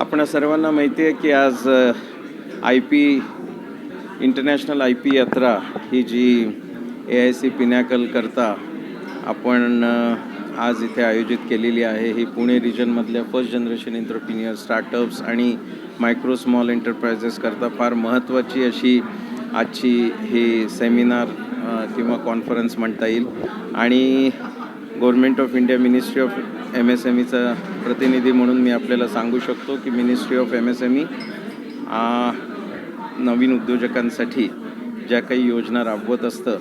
आपण सर्वांना माहिती आहे की आज I P international I P यात्रा ही जी ए आय सी पिनॅकल करता आपण आज इथे आयोजित केलेली आहे. ही पुणे रिजनमधल्या फर्स्ट जनरेशन एंटरप्रिनियर स्टार्टअप्स आणि मायक्रो स्मॉल एंटरप्राइजेस करता फार महत्त्वाची अशी आजची ही सेमिनार किंवा कॉन्फरन्स म्हणता येईल. आणि government of India ministry of M S M Icha प्रतिनिधी म्हणून मी आपल्याला सांगू शकतो की ministry of M S M E नवीन उद्योजकांसाठी ज्या काही योजना राबवत असतं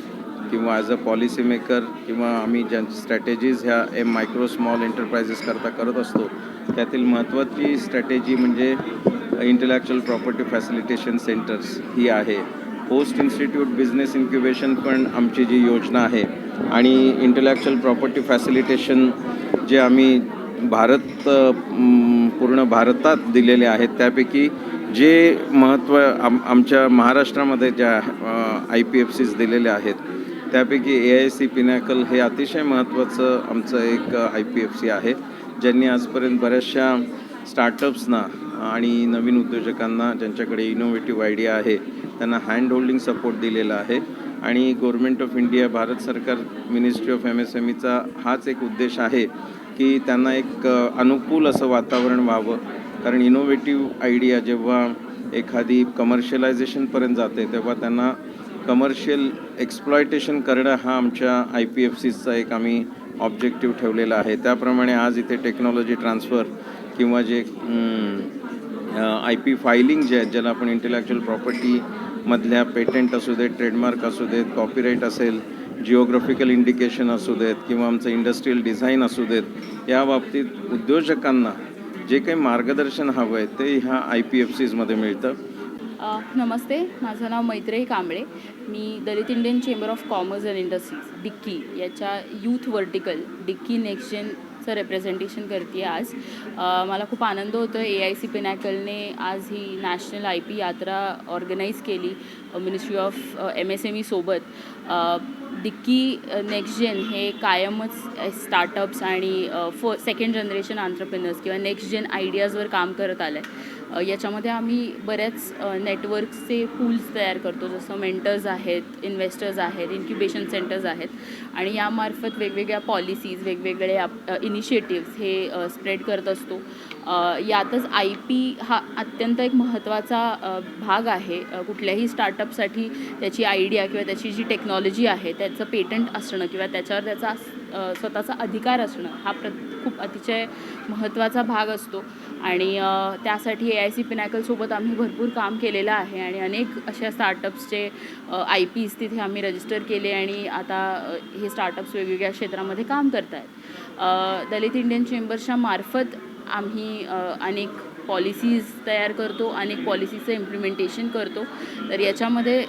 किंवा ॲज अ पॉलिसी मेकर किंवा आम्ही ज्या स्ट्रॅटेजीज ह्या एम मायक्रो स्मॉल एंटरप्राइजेसकरता करत असतो त्यातील महत्त्वाची स्ट्रॅटेजी म्हणजे इंटलेक्च्युअल प्रॉपर्टी फॅसिलिटेशन सेंटर्स ही आहे. पोस्ट इन्स्टिट्यूट बिझनेस इन्क्युबेशन पण आमची जी योजना आहे आणि इंटलेक्च्युअल प्रॉपर्टी फॅसिलिटेशन जे आम्ही भारत पूर्ण भारतात दिलेले आहेत त्यापैकी जे महत्त्व आम आमच्या महाराष्ट्रामध्ये ज्या आय पी एफ सीज दिलेल्या आहेत त्यापैकी ए आय सी पिनॅकल हे अतिशय महत्त्वाचं आमचं एक आय पी एफ सी आहे ज्यांनी आजपर्यंत बऱ्याचशा स्टार्टअप्सना आणि नवीन उद्योजकांना ज्यांच्याकडे इनोव्हेटिव्ह आयडिया आहे त्यांना हँड होल्डिंग सपोर्ट दिलेला आहे. आणि गव्हर्मेंट ऑफ इंडिया भारत सरकार ministry of M S M Icha हाच एक उद्देश आहे की त्यांना एक अनुकूल असं वातावरण व्हावं. कारण इनोव्हेटिव्ह आयडिया जेव्हा एखादी कमर्शियलायझेशनपर्यंत जाते तेव्हा त्यांना कमर्शियल एक्सप्लॉयटेशन करणं हा आमच्या आय पी एफ सीचा एक आम्ही ऑब्जेक्टिव्ह ठेवलेला आहे. त्याप्रमाणे आज इथे टेक्नॉलॉजी ट्रान्सफर किंवा जे आय पी फायलिंग जे आहेत ज्याला आपण इंटेलेक्च्युअल मधल्या पेटंट असू देत ट्रेडमार्क असू देत कॉपीराईट असेल जिओग्राफिकल इंडिकेशन असू देत किंवा आमचं इंडस्ट्रीयल डिझाईन असू देत या बाबतीत उद्योजकांना जे काही मार्गदर्शन हवं आहे ते ह्या आय पी एफ सीजमध्ये मिळतं. नमस्ते. माझं नाव मैत्रेयी कांबळे. मी Dalit Indian chamber of commerce and industries DICCI याच्या यूथ वर्टिकल डिक्की नेक्स्ट चं रेप्रेझेंटेशन करते आज. मला खूप आनंद होतो ए आय सी पिनॅकलने आज ही national I P Yatra organise केली ministry of M S M ईसोबत dicky next gen हे कायमच स्टार्टअप्स आणि फ सेकंड जनरेशन आंतरप्रिनर्स किंवा नेक्स्ट जेन आयडियाजवर काम करत आलं आहे याच्यामध्ये आम्ही बऱ्याच नेटवर्क्सचे पूल्स तयार करतो. जसं मेंटर्स आहेत इन्व्हेस्टर्स आहेत इन्क्युबेशन सेंटर्स आहेत. आणि यामार्फत वेगवेगळ्या पॉलिसीज वेगवेगळे इनिशिएटिव्स हे स्प्रेड करत असतो. यातच आय पी हा अत्यंत एक महत्त्वाचा भाग आहे. कुठल्याही स्टार्टअपसाठी त्याची आयडिया किंवा त्याची जी टेक्नॉलॉजी आहे त्याचं पेटंट असणं किंवा त्याच्यावर त्याचा स्वतःचा अधिकार असणं हा प्र खूप अतिशय महत्त्वाचा भाग असतो. आणि त्यासाठी ए आय सी पिनॅकलसोबत आम्ही भरपूर काम केलेलं आहे आणि अनेक अशा स्टार्टअप्सचे आय पीज तिथे आम्ही रजिस्टर केले आणि आता हे स्टार्टअप्स वेगवेगळ्या क्षेत्रामध्ये काम करत आहेत दलित इंडियन चेंबर्सच्या मार्फत आम्ही अनेक पॉलिसीज तयार करतो अनेक पॉलिसीचं इम्प्लिमेंटेशन करतो. तर याच्यामध्ये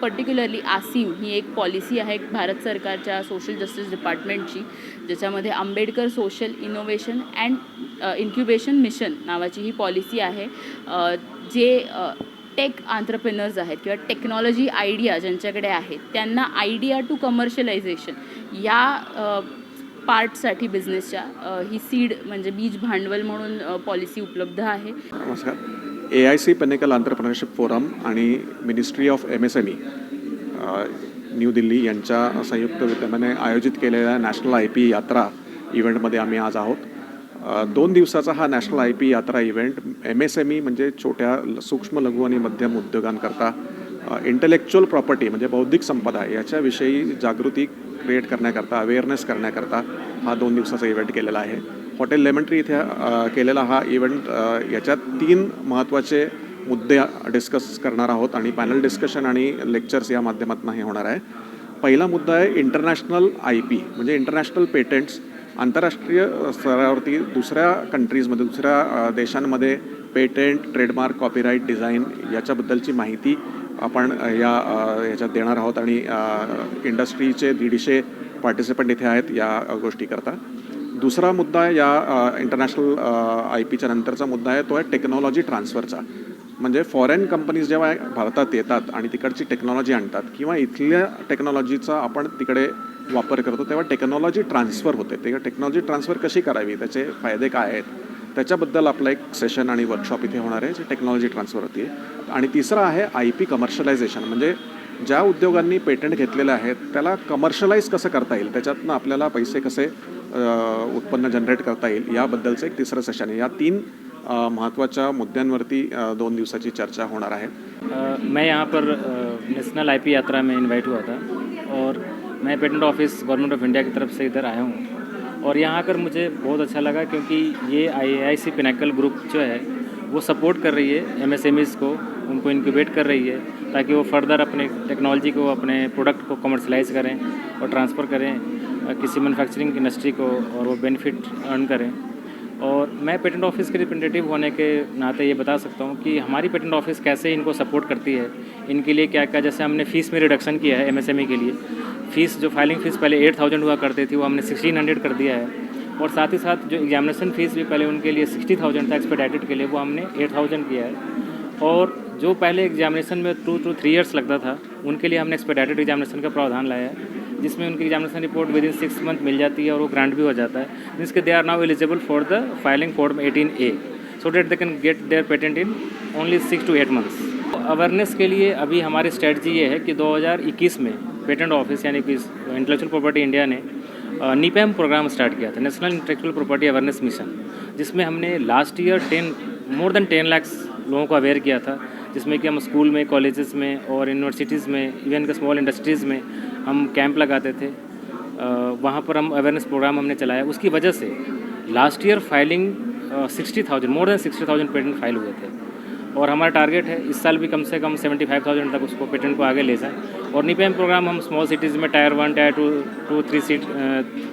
पर्टिक्युलरली आसिम ही एक पॉलिसी आहे भारत सरकारच्या सोशल जस्टिस डिपार्टमेंटची ज्याच्यामध्ये Ambedkar social innovation and incubation mission नावाची ही पॉलिसी आहे. जे टेक आंतरप्रिनर्स आहेत किंवा टेक्नॉलॉजी आयडिया ज्यांच्याकडे आहेत त्यांना आयडिया टू कमर्शियलायझेशन या पार्टसाठी बिझनेसच्या ही सीड म्हणजे बीज भांडवल म्हणून पॉलिसी उपलब्ध आहे. नमस्कार. A I C pinnacle entrepreneurship forum आणि ministry of M S M E new Delhi यांच्या संयुक्त विद्यमाने आयोजित केलेल्या नॅशनल आय पी यात्रा इव्हेंटमध्ये आम्ही आज आहोत. दोन दिवसाचा हा national I P Yatra event M S M E म्हणजे छोट्या ल- सूक्ष्म लघु आणि मध्यम उद्योगांकरता इंटलेक्च्युअल प्रॉपर्टी म्हणजे बौद्धिक संपदा याच्याविषयी जागृती क्रिएट करण्याकरता अवेअरनेस करण्याकरता हा दोन दिवसाचा इव्हेंट केलेला आहे. हॉटेल लेमंट्री इथे केलेला हा इव्हेंट याच्यात तीन महत्त्वाचे मुद्दे डिस्कस करणार आहोत आणि पॅनल डिस्कशन आणि लेक्चर्स या माध्यमातून हे होणार आहे. पहिला मुद्दा आहे इंटरनॅशनल आय पी म्हणजे इंटरनॅशनल पेटंट्स आंतरराष्ट्रीय स्तरावरती दुसऱ्या कंट्रीजमध्ये दुसऱ्या देशांमध्ये पेटंट ट्रेडमार्क कॉपीराईट डिझाईन याच्याबद्दलची माहिती आपण या याच्यात देणार आहोत आणि इंडस्ट्रीचे दीडशे पार्टिसिपंट इथे आहेत या गोष्टीकरता. दुसरा मुद्दा या इंटरनॅशनल आय पीच्या नंतरचा मुद्दा आहे तो आहे टेक्नॉलॉजी ट्रान्सफरचा म्हणजे फॉरेन कंपनीज जेव्हा भारतात येतात आणि तिकडची टेक्नॉलॉजी आणतात किंवा इथल्या टेक्नॉलॉजीचा आपण तिकडे वापर करतो तेव्हा टेक्नॉलॉजी ट्रान्सफर होते. तेव्हा टेक्नॉलॉजी ट्रान्सफर कशी करावी? त्याचे फायदे काय आहेत? त्याच्याबद्दल आपलं एक सेशन आणि वर्कशॉप इथे होणार आहे जे टेक्नॉलॉजी ट्रान्सफर होती. आणि तिसरं आहे आय पी कमर्शलायझेशन म्हणजे ज्या उद्योगांनी पेटंट घेतलेलं आहे त्याला कमर्शलाइज कसं करता येईल? त्याच्यातनं आपल्याला पैसे कसे उत्पन्न जनरेट करता येईल याबद्दलचं एक तिसरं सेशन आहे. या तीन महत्त्वाच्या मुद्द्यांवरती दोन दिवसाची चर्चा होणार आहे. मैं यहाँ पर नेशनल आईपी यात्रा में इनवाइट हुआ था और मैं patent office government of India की तरफ़ से इधर आया हूँ और यहाँ आकर मुझे बहुत अच्छा लगा क्योंकि ये I I C pinnacle group जो है, वो सपोर्ट कर रही है एम एस एम ईज़ को, उनको इनक्यूबेट कर रही है ताकि वो फर्दर अपने टेक्नोलॉजी को, अपने प्रोडक्ट को कमर्शलाइज करें और ट्रांसफ़र करें। किसी मैन्युफैक्चरिंग इंडस्ट्री को और वो बेनिफिट अर्न करें। और मैं पेटेंट ऑफ़िस के रिप्रेजेंटेटिव होने के नाते ये बता सकता हूँ कि हमारी पेटेंट ऑफ़िस कैसे इनको सपोर्ट करती है, इनके लिए क्या क्या, जैसे हमने फ़ीस में रिडक्शन किया है एमएसएमई के लिए। फ़ीस जो फाइलिंग फ़ीस पहले एट थाउज़ेंड हुआ करती थी, वो हमने सिक्सटीन हंड्रेड कर दिया है। और साथ ही साथ जो एग्जामिनेशन फ़ीस भी पहले उनके लिए सिक्सटी थाउज़ेंड था एक्सपेडाइटेड के लिए, वो हमने एट थाउज़ेंड किया है। और जो पहले एग्जामिनेशन में टू टू थ्री इयर्स लगता था, उनके लिए हमने एक्सपेडाइटेड एग्जामिनेशन का प्रावधान लाया है। जिसमें उनकी examination report within six month mill जाती है और वो ग्रांट भी हो जाता है। जिसके they are now eligible for the filing form eighteen A so that they can get their patent in only six to eight months awareness के लिए अभी हमारी स्ट्रेटजी ये है कि 2021 में पेटेंट ऑफ़िस यानी कि इंटेलेक्चुअल प्रॉपर्टी इंडिया ने नीपैम प्रोग्राम स्टार्ट किया था national intellectual property awareness mission जिसमें हमने last year ten more than ten lakhs लोगों को अवेयर किया था। जिसमें कि हम स्कूल में, कॉलेजेस में और यूनिवर्सिटीज़ में इवन के स्मॉल इंडस्ट्रीज़ में हम कैंप लगाते थे। वहाँ पर हम अवेयरनेस प्रोग्राम हमने चलाया। उसकी वजह से last year filing sixty thousand more than sixty thousand patent file हुए थे। और हमारा टारगेट है, इस साल भी कम से कम सेवेंटी फाइव थाउज़ेंड तक उसको पेटेंट को आगे ले जाएँ। और निपैम प्रोग्राम हम स्मॉल सिटीज़ में tier one tier two to three seat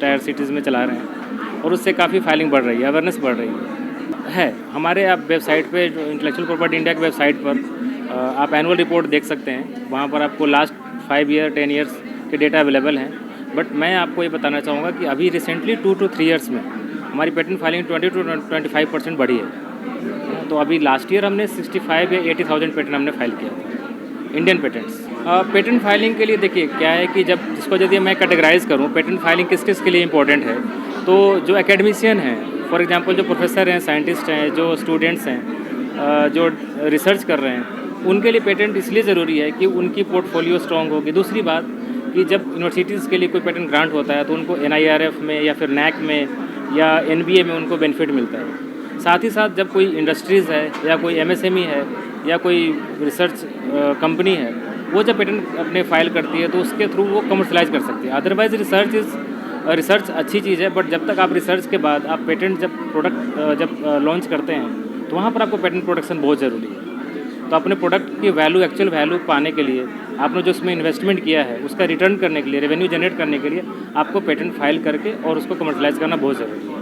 tier cities में चला रहे हैं। और उससे काफ़ी फाइलिंग बढ़ रही है अवेयरनेस बढ़ रही है। है। हमारे आप वेबसाइट पे जो इंटेलेक्चुअल प्रॉपर्टी इंडिया की वेबसाइट पर आप एनुअल रिपोर्ट देख सकते हैं। वहाँ पर आपको last five year ten years के डेटा अवेलेबल हैं। बट मैं आपको ये बताना चाहूँगा कि अभी recently two to three years में हमारी patent filing twenty to twenty five percent बढ़ी है। तो अभी लास्ट ईयर हमने सिक्सटी फाइव या एटी थाउज़ेंड पेटेंट हमने फ़ाइल किया इंडियन पेटेंट्स पेटेंट फाइलिंग के लिए देखिए, क्या है कि जब जिसको यदि मैं कैटेगराइज करूँ पेटेंट फाइलिंग किस किस के लिए इंपॉर्टेंट है तो जो एकेडमिशियन हैं फॉर एग्जांपल जो प्रोफेसर हैं साइंटिस्ट हैं, जो स्टूडेंट्स हैं जो रिसर्च कर रहे हैं, उनके लिए पेटेंट इसलिए ज़रूरी है कि उनकी पोर्टफोलियो स्ट्रॉन्ग होगी दूसरी बात कि जब यूनिवर्सिटीज़ के लिए कोई पेटेंट ग्रांट होता है तो उनको एनआईआरएफ में या फिर नैक में या एनबीए में उनको बेनिफिट मिलता है। साथ ही साथ जब कोई इंडस्ट्रीज़ है या कोई एमएसएमई है या कोई रिसर्च कंपनी है, वो जब पेटेंट अपने फ़ाइल करती है तो उसके थ्रू वो कमर्शलाइज कर सकती है। अदरवाइज़ रिसर्च इज़ रिसर्च अच्छी चीज़ है बट जब तक आप रिसर्च के बाद, आप पेटेंट जब प्रोडक्ट जब लॉन्च करते हैं तो वहाँ पर आपको पेटेंट प्रोडक्शन बहुत ज़रूरी है। तो अपने प्रोडक्ट की वैल्यू एक्चुअल वैल्यू पाने के लिए, आपने जो उसमें इन्वेस्टमेंट किया है, उसका रिटर्न करने के लिए रेवेन्यू जनरेट करने के लिए, आपको पेटेंट फ़ाइल करके और उसको कमर्शलाइज करना बहुत ज़रूरी है।